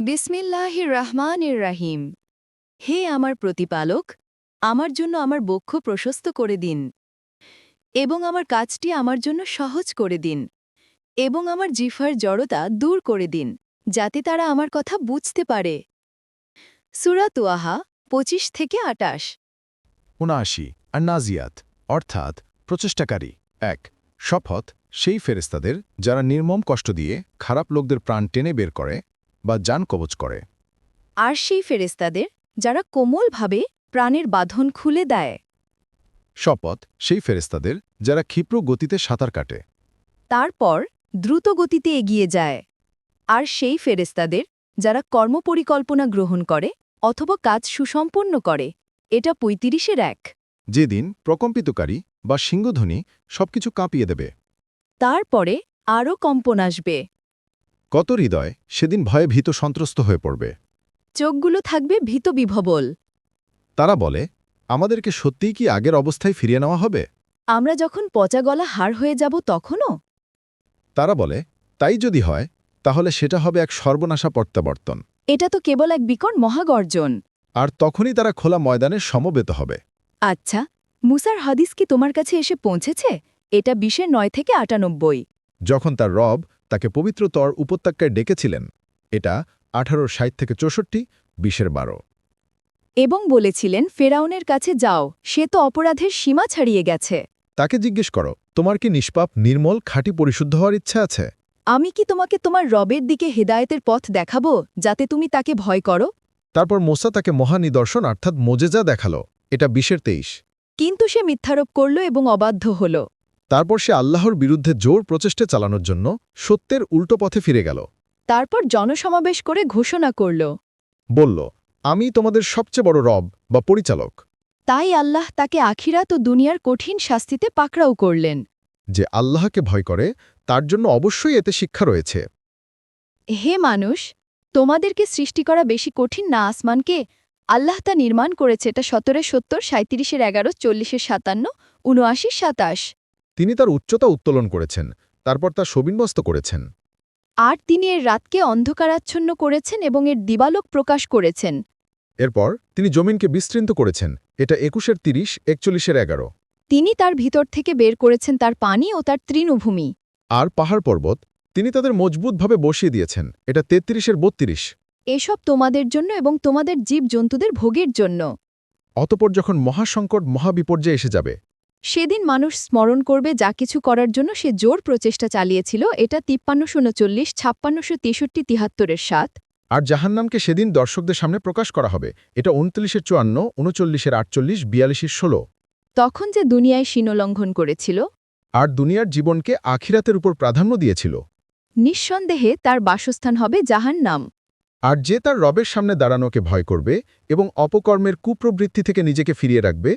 বিসমিল্লাহির রহমানির রাহিম। হে আমার প্রতিপালক, আমার জন্য আমার বক্ষ প্রশস্ত করে দিন, এবং আমার কাজটি আমার জন্য সহজ করে দিন, এবং আমার জিফার জড়তা দূর করে দিন, যাতে তারা আমার কথা বুঝতে পারে। সুরা তুয়াহা, পঁচিশ থেকে আটাশ উনআশি আর নাজিয়াত অর্থাৎ প্রচেষ্টাকারী। এক, শপথ, সেই ফেরেস্তাদের যারা নির্মম কষ্ট দিয়ে খারাপ লোকদের প্রাণ টেনে বের করে বা যান কবচ করে। আর সেই ফেরেস্তাদের যারা কোমলভাবে প্রাণের বাঁধন খুলে দেয়। শপথ সেই ফেরেস্তাদের যারা ক্ষিপ্র গতিতে সাঁতার কাটে। তারপর দ্রুত গতিতে এগিয়ে যায়। আর সেই ফেরেস্তাদের যারা কর্মপরিকল্পনা গ্রহণ করে অথবা কাজ সুসম্পন্ন করে এটা পঁয়তিরিশের এক। যেদিন প্রকম্পিতকারী বা সিংহধ্বনি সবকিছু কাঁপিয়ে দেবে। তারপরে আরও কম্পন আসবে। কত হৃদয় সেদিন ভয়ে ভীত সন্ত্রস্ত হয়ে পড়বে। চোখগুলো থাকবে ভীত বিভবল। তারা বলে আমাদেরকে সত্যিই কি আগের অবস্থায় ফিরিয়ে নেওয়া হবে? আমরা যখন পচা গলা হার হয়ে যাব তখনও? তারা বলে তাই যদি হয় তাহলে সেটা হবে এক সর্বনাশা প্রত্যাবর্তন। এটা তো কেবল এক বিকট মহাগর্জন। আর তখনই তারা খোলা ময়দানে সমবেত হবে। আচ্ছা মুসার হাদিস কি তোমার কাছে এসে পৌঁছেছে? এটা বিশের নয় থেকে আটানব্বই। যখন তার রব তাকে পবিত্র তর উপত্যকায় ডেকেছিলেন। এটা আঠারো ষাট থেকে চৌষট্টি বিশের বারো। এবং বলেছিলেন ফেরাউনের কাছে যাও সে তো অপরাধের সীমা ছাড়িয়ে গেছে। তাকে জিজ্ঞেস করো তোমার কি নিষ্পাপ নির্মল খাঁটি পরিশুদ্ধ হওয়ার ইচ্ছা আছে? আমি কি তোমাকে তোমার রবের দিকে হেদায়েতের পথ দেখাবো যাতে তুমি তাকে ভয় করো? তারপর মোসা তাকে মহানিদর্শন অর্থাৎ মোজেজা দেখাল। এটা বিশের তেইশ। কিন্তু সে মিথ্যারোপ করল এবং অবাধ্য হল। তারপর সে আল্লাহর বিরুদ্ধে জোর প্রচেষ্টা চালানোর জন্য সত্যের উল্টো পথে ফিরে গেল। তারপর জনসমাবেশ করে ঘোষণা করল। বলল আমি তোমাদের সবচেয়ে বড় রব বা পরিচালক। তাই আল্লাহ তাকে আখিরাত ও দুনিয়ার কঠিন শাস্তিতে পাকড়াও করলেন। যে আল্লাহকে ভয় করে তার জন্য অবশ্যই এতে শিক্ষা রয়েছে। হে মানুষ তোমাদেরকে সৃষ্টি করা বেশি কঠিন না আসমানকে আল্লাহ তা নির্মাণ করেছে এটা সতেরো সত্তর সাঁত্রিশের এগারো চল্লিশের সাতান্ন উনআশি সাতাশ। তিনি তার উচ্চতা উত্তোলন করেছেন তারপর তা সবিন্যস্ত করেছেন। আর তিনি এর রাতকে অন্ধকারাচ্ছন্ন করেছেন এবং এর দিবালোক প্রকাশ করেছেন। এরপর তিনি জমিনকে বিস্তৃত করেছেন এটা একুশের তিরিশ একচল্লিশের এগারো। তিনি তার ভিতর থেকে বের করেছেন তার পানি ও তার তৃণভূমি। আর পাহাড় পর্বত তিনি তাদের মজবুতভাবে বসিয়ে দিয়েছেন এটা তেত্রিশের বত্রিশ। এসব তোমাদের জন্য এবং তোমাদের জীবজন্তুদের ভোগের জন্য। অতপর যখন মহাসংকট মহাবিপর্যয় এসে যাবে সেদিন মানুষ স্মরণ করবে যা কিছু করার জন্য সে জোর প্রচেষ্টা চালিয়েছিল এটা তিপ্পান্নশো উনচল্লিশ ছাপ্পান্নশো তেষট্টি তিহাত্তরের সাত। আর জাহান্নামকে সেদিন দর্শকদের সামনে প্রকাশ করা হবে। এটা উনত্রিশের চুয়ান্ন উনচল্লিশের আটচল্লিশ বিয়াল্লিশের ষোলো। তখন যে দুনিয়ায় সীনলঙ্ঘন করেছিল? আর দুনিয়ার জীবনকে আখিরাতের উপর প্রাধান্য দিয়েছিল। নিঃসন্দেহে তার বাসস্থান হবে জাহান্নাম। আর যে তার রবের সামনে দাঁড়ানোকে ভয় করবে এবং অপকর্মের কুপ্রবৃত্তি থেকে নিজেকে ফিরিয়ে রাখবে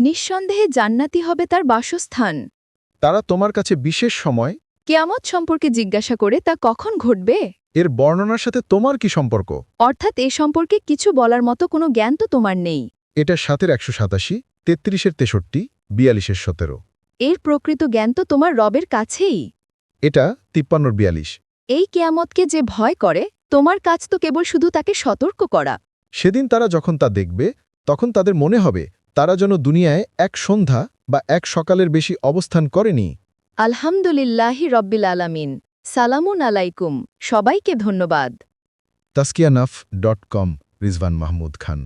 নিঃসন্দেহে জান্নাতি হবে তার বাসস্থান। তারা তোমার কাছে বিশেষ সময়? কেয়ামত সম্পর্কে জিজ্ঞাসা করে তা কখন ঘটবে? এর বর্ণনার সাথে তোমার কি সম্পর্ক? অর্থাৎ এ সম্পর্কে কিছু বলার মতো কোনো জ্ঞান তো তোমার নেই। এটা সাতের একশো সাতাশি তেত্রিশের তেষট্টি বিয়াল্লিশের সতেরো। এর প্রকৃত জ্ঞান তো তোমার রবের কাছেই। এটা তিপ্পান্নর বিয়াল্লিশ। এই কেয়ামতকে যে ভয় করে তোমার কাজ তো কেবল শুধু তাকে সতর্ক করা। সেদিন তারা যখন তা দেখবে তখন তাদের মনে হবে তারা যেন দুনিয়ায় এক সন্ধ্যা বা এক সকালের বেশি অবস্থান করেনি। আলহামদুলিল্লাহি রব্বিল আলামিন। সালামুন আলাইকুম। সবাইকে ধন্যবাদ। তাস্কিয়ানাফ ডট কম রিজভান মাহমুদ খান।